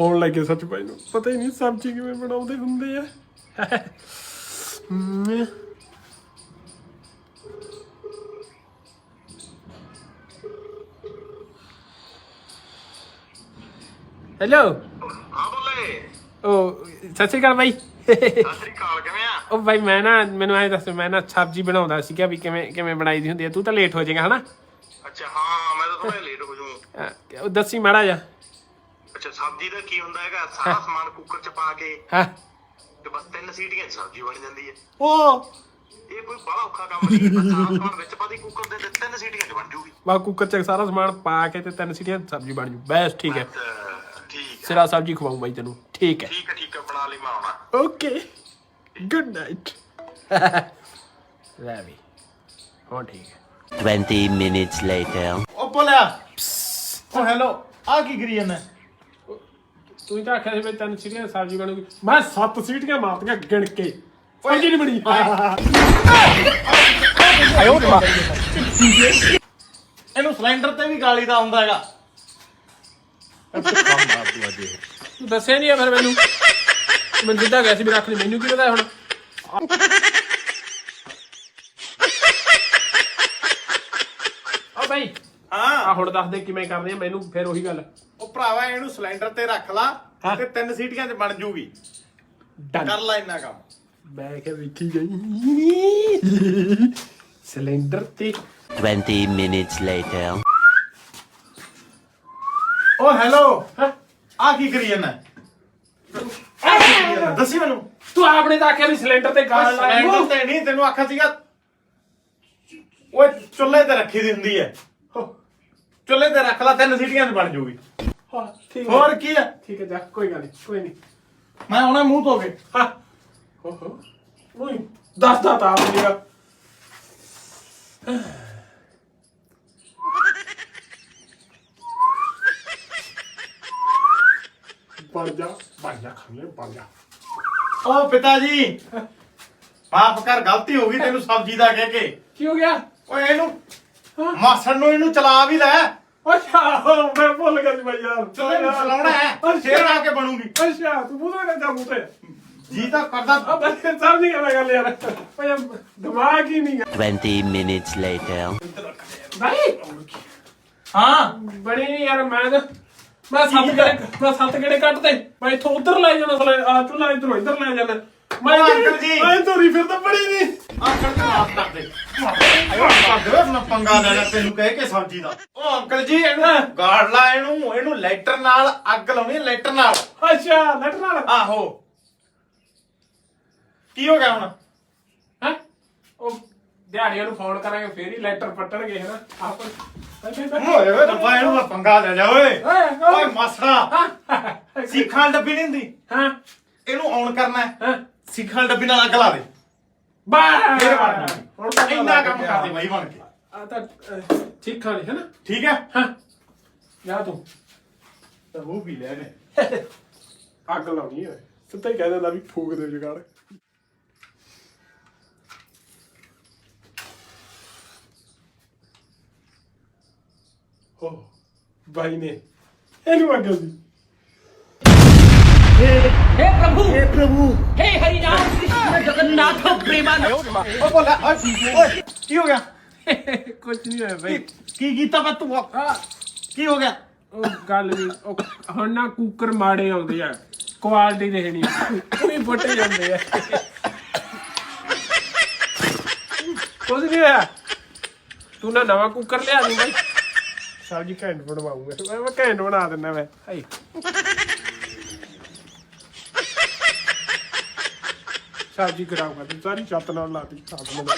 Phone ਲੈ ਕੇ ਸੱਚ ਭਾਈ ਨੂੰ। ਪਤਾ ਹੀ ਨਹੀਂ ਸਬਜ਼ੀ ਕਿਵੇਂ ਬਣਾਉਂਦੇ ਹੁੰਦੇ ਆ। ਹੈਲੋ ਹਾਂ ਬੱਲੇ। ਉਹ ਸਤਿ ਸ਼੍ਰੀ ਅਕਾਲ ਬਾਈ ਸਤਿ ਸ੍ਰੀ ਅਕਾਲ ਕਿਵੇਂ ਆ? ਉਹ ਬਾਈ ਮੈਂ ਨਾ ਮੈਨੂੰ ਐ ਦੱਸ ਮੈਂ ਨਾ ਸਬਜ਼ੀ ਬਣਾਉਂਦਾ ਸੀਗਾ ਵੀ ਕਿਵੇਂ ਕਿਵੇਂ ਬਣਾਈ ਦੀ ਹੁੰਦੀ ਹੈ ਤੂੰ ਤਾਂ ਲੇਟ ਹੋ ਜਾਏਗਾ ਹਨਾ? ਅੱਛਾ ਹਾਂ ਮੈਂ ਤਾਂ ਥੋੜਾ ਲੇਟ ਹੋ ਜੂ ਅਹ, ਉਹ ਦੱਸੀ ਮਾੜਾ ਜਾ ਅੱਛਾ ਸਬਜ਼ੀ ਦਾ ਕੀ ਹੁੰਦਾ ਹੈਗਾ? ਸਾਰਾ ਸਮਾਨ ਕੁੱਕਰ ਚ ਪਾ ਕੇ ਹਾਂ। ਤੇ ਬਸ ਤਿੰਨ ਸੀਟੀਆਂ 'ਚ ਸਬਜ਼ੀ ਬਣ ਜਾਂਦੀ ਹੈ। ਉਹ। ਇਹ ਕੋਈ ਬੜਾ ਔਖਾ ਕੰਮ ਨਹੀਂ ਬਸ ਸਾਰਾ ਸਮਾਨ ਵਿੱਚ ਪਾ ਦੀ ਕੁੱਕਰ ਦੇ ਤੇ ਤਿੰਨ ਸੀਟੀਆਂ 'ਚ ਬਣ ਜੂਗੀ। ਬਾ ਕੁੱਕਰ ਚ ਸਾਰਾ ਸਮਾਨ ਪਾ ਕੇ ਤੇ ਤਿੰਨ ਸੀਟੀਆਂ ਸਬਜ਼ੀ ਬਣ ਜੂ। ਬੈਸ ਠੀਕ ਹੈ। ਤਾਂ ਠੀਕ ਹੈ। ਸਿਰਾ ਸਬਜ਼ੀ ਖਵਾਉਂ ਬਾਈ ਤੈਨੂੰ। ਠੀਕ ਹੈ। ਠੀਕ ਹੈ ਠੀਕ ਹੈ ਬਣਾ ਲਈ ਮੈਂ ਆਉਣਾ ਓਕੇ। ਗੁੱਡ ਨਾਈਟ ਲੈ ਵੀ। ਹਾਂ ਠੀਕ ਹੈ। 20 minutes later. ਉਹ ਬੋਲਿਆ ਉਹ ਹੈਲੋ ਆ ਕੀ ਕਰੀ ਜਾਂਦਾ? ਤੂੰ ਹੀ ਤਾਂ ਆਖਿਆ ਸੀ ਵੀ ਤਿੰਨ ਸੀਟੀਆਂ ਸਬਜ਼ੀ ਬਣੂਗੀ ਮੈਂ ਸੱਤ ਸੀਟੀਆਂ ਮਾਰਤੀਆਂ ਗਿਣ ਕੇ। ਸਬਜ਼ੀ ਨਹੀਂ ਬਣੀ। ਇਹਨੂੰ ਸਿਲੰਡਰ ਤੇ ਵੀ ਗਾਲੀ ਦਾ ਆਉਂਦਾ ਹੈਗਾ। ਤੂੰ ਦੱਸਿਆ ਨਹੀਂ ਆ ਫਿਰ ਮੈਨੂੰ। ਮੈਂ ਜਿੱਦਾਂ ਗਿਆ ਸੀ ਵੀ ਰੱਖ ਲਈ। ਮੈਨੂੰ ਕੀ ਪਤਾ ਹੁਣ? ਆ ਬਾਈ। ਆ ਹਾਂ ਹੁਣ ਦੱਸ ਦੇ ਕਿਵੇਂ ਕਰਦੇ ਆ। ਮੈਨੂੰ ਫਿਰ ਉਹੀ ਗੱਲ। ਉਹ ਭਰਾਵਾ ਇਹਨੂੰ ਸਿਲੰਡਰ ਤੇ ਰੱਖ ਲਾ। ਤੇ ਤਿੰਨ ਸੀਟੀਆਂ 'ਚ ਬਣ ਜੂਗੀ ਡਨ ਕਰ ਲੈ ਇੰਨਾ ਕੰਮ ਮੈਂ ਕਿਹਾ ਵੇਖੀ ਗਈ ਸਿਲੰਡਰ ਤੇ 20 minutes later. ਉਹ ਹੈਲੋ ਹਾਂ। ਆ ਕੀ ਕਰੀ ਜਾਂਦਾ ਆ ਕੀ ਕਰੀ ਜਾਂਦਾ? ਦੱਸੀ ਮੈਨੂੰ ਤੂੰ ਆਪਣੇ ਤਾਂ ਆਖਿਆ ਵੀ ਸਿਲੰਡਰ ਤੇ ਗਾਲ ਲਾਇਆ ਸਿਲੰਡਰ ਤੇ ਨਹੀਂ ਤੈਨੂੰ ਆਖਿਆ ਸੀਗਾ ਓਏ ਚੁੱਲ੍ਹੇ ਤੇ ਰੱਖੀ ਦੀ ਹੁੰਦੀ ਹੈ ਚੁੱਲ੍ਹੇ ਤੇ ਰੱਖ ਲਾ ਤਿੰਨ ਸੀਟੀਆਂ 'ਚ ਬਣ ਜੂਗੀ। ਹਾਂ ਠੀਕ ਹੈ। ਹੋਰ ਕੀ ਹੈ? ਠੀਕ ਹੈ ਜਾ ਕੋਈ ਗੱਲ ਨਹੀਂ ਕੋਈ ਨਹੀਂ। ਮੈਂ ਆਉਣਾ ਮੂੰਹ ਧੋ ਕੇ। ਹਾਂ। ਹੋ ਹੋ। ਉਹੀ ਦੱਸਦਾ ਤਾਂ ਆਪ ਨਹੀਂਗਾ ਬਣ ਜਾ ਬਣ ਜਾ ਖਾਣੇ ਬਣ ਜਾ। ਓ ਪਿਤਾ ਜੀ ਮਾਫ ਕਰ ਗਲਤੀ ਹੋ ਗਈ ਤੈਨੂੰ ਸਬਜ਼ੀ ਦਾ ਕਹਿ ਕੇ। ਕੀ ਹੋ ਗਿਆ? ਓਏ ਇਹਨੂੰ ਮਾਸੜ ਨੂੰ ਇਹਨੂੰ ਚਲਾ ਵੀ ਲੈ। ਅੱਛਾ ਮੈਂ ਭੁੱਲ ਗਿਆ ਸੀ ਭਾਈ ਯਾਰ। ਚਲੋ ਇਹਨੂੰ ਚਲਾਉਣਾ ਹੈ। ਫੇਰ ਆ ਕੇ ਬਣੂਗੀ। ਅੱਛਾ ਤੂੰ ਬੁੱਧਾ ਜਾ ਬੁੱਧੇ ਜੀ ਤਾਂ ਕਰਦਾ। ਆ ਬਸ ਸਭ ਨਹੀਂ ਕਰਨਾ ਗੱਲ ਯਾਰ। ਭਾਈ ਦਿਮਾਗ ਹੀ ਨਹੀਂ 20 minutes later. ਭਾਈ ਹਾਂ। ਬੜੀ ਨਹੀਂ ਯਾਰ ਮੈਂ ਤਾਂ ਮੈਂ ਸੱਤ ਗੇੜੇ ਮੈਂ ਸੱਤ ਗੇੜੇ ਕੱਟਦੇ ਮੈਂ ਇੱਥੋਂ ਉਧਰ ਲੈ ਜਾਣਾ ਸਲੇ ਆ ਤੂੰ ਲੈ ਇਧਰੋਂ ਇੱਧਰ ਲੈ ਜਾਣਾ ਮੈਂ ਅੰਕਲ ਜੀ। ਮੈਂ ਤੋਰੀ ਫਿਰ ਤਾਂ ਬੜੀ ਨਹੀਂ। ਅੰਕਲ ਜੀ ਮਾਫ ਕਰ ਦੇ। ਆਇਓ ਕਰ ਦੇ ਆਪਣਾ ਪੰਗਾ ਲੈਣਾ ਤੈਨੂੰ ਕਹਿ ਕੇ ਸਬਜ਼ੀ ਦਾ। ਓ ਅੰਕਲ ਜੀ ਇਹਨੂੰ ਗਾੜ ਲਾ ਇਹਨੂੰ ਇਹਨੂੰ ਲੈਟਰ ਨਾਲ ਅੱਗ ਲਾਉਣੀ ਹੈ ਲੈਟਰ ਨਾਲ। ਅੱਛਾ ਲੱਟ ਨਾਲ? ਆਹੋ। ਕੀ ਹੋ ਗਿਆ ਹੁਣ? ਹੈ? ਉਹ ਦਿਹਾੜੀਆਂ ਨੂੰ ਫੋਨ ਕਰਾਂਗੇ ਫੇਰ ਹੀ ਲੈਟਰ ਪੱਟਣਗੇ ਹਨਾ? ਆਪ ਓਏ ਓਏ ਰੱਬਾ ਇਹਨੂੰ ਮੈਂ ਪੰਗਾ ਲੈ ਜਾ ਓਏ। ਓਏ, ਓਏ। ਮਾਸੜਾ ਸਿੱਖਾਂ ਵਾਲੀ ਡੱਬੀ ਨਹੀਂ ਹੁੰਦੀ? ਹਾਂ। ਇਹਨੂੰ ਆਨ ਕਰਨਾ ਹੈ। ਹਾਂ। ਸਿੱਖਾਂ ਵਾਲੀ ਡੱਬੀ ਨਾਲ ਅੱਗ ਲਾ ਦੇ। ਬਾ। ਫੇਰ ਬਣ ਜੂਗੀ। ਹੁਣ ਤਾਂ ਇੰਨਾ ਕੰਮ ਕਰ ਦੇ ਬਾਈ ਬਣ ਕੇ। ਆ ਤਾਂ ਅਹ, ਠੀਕ ਖਾਣੀ ਹੈ ਨਾ? ਠੀਕ ਹੈ? ਹਾਂ। ਜਾ ਤੂੰ। ਤਾਂ ਉਹ ਵੀ ਲੈ ਨੇ। ਅੱਗ ਲਾਉਣੀ ਹੈ। ਸਿੱਧਾ ਹੀ ਕਹਿ ਦਿੰਦਾ ਵੀ ਫੂਕ ਦੇ ਜੁਗਾੜ। ਹੋ ਬਾਈ ਨੇ ਇਹਨੂੰ ਅੱਗ ਦੀ हे प्रभु हे प्रभु हे हरि राम कृष्ण जगन्नाथ प्रेमानंद ਓ ਬੋਲਾ ਓਏ ਓਏ, ਕੀ ਹੋ ਗਿਆ ਕੁਝ ਨਹੀਂ ਹੋਇਆ ਬਾਈ ਕੀ- ਕੀ ਕੀਤਾ ਮੈਂ ਤੂੰ ਆ ਕੀ ਹੋ ਗਿਆ ਉਹ ਗੱਲ ਨਹੀਂ ਉਹ ਹੁਣ ਨਾ ਕੁੱਕਰ ਮਾੜੇ ਆਉਂਦੇ ਆ ਕੁਆਲਿਟੀ ਦੇ ਨਹੀਂ ਕੋਈ ਫੁੱਟੇ ਜਾਂਦੇ ਆ ਕੁਝ ਨਹੀਂ ਹੋਇਆ ਤੂੰ ਨਾ ਨਵਾਂ ਕੁੱਕਰ ਲਿਆ ਦੀ ਬਾਈ ਸਬਜ਼ੀ ਘੈਂਟ ਬਣਵਾਉਂਗਾ। ਮੈਂ ਮੈਂ ਘੈਂਟ ਬਣਾ ਦਿੰਦਾ ਮੈਂ। ਹਾਈ ਸਬਜ਼ੀ ਕਰਾਉਂਗਾ ਤੂੰ ਸਾਰੀ ਛੱਤ ਨਾਲ ਲਾਤੀ ਖਾ ਦੂੰਗਾ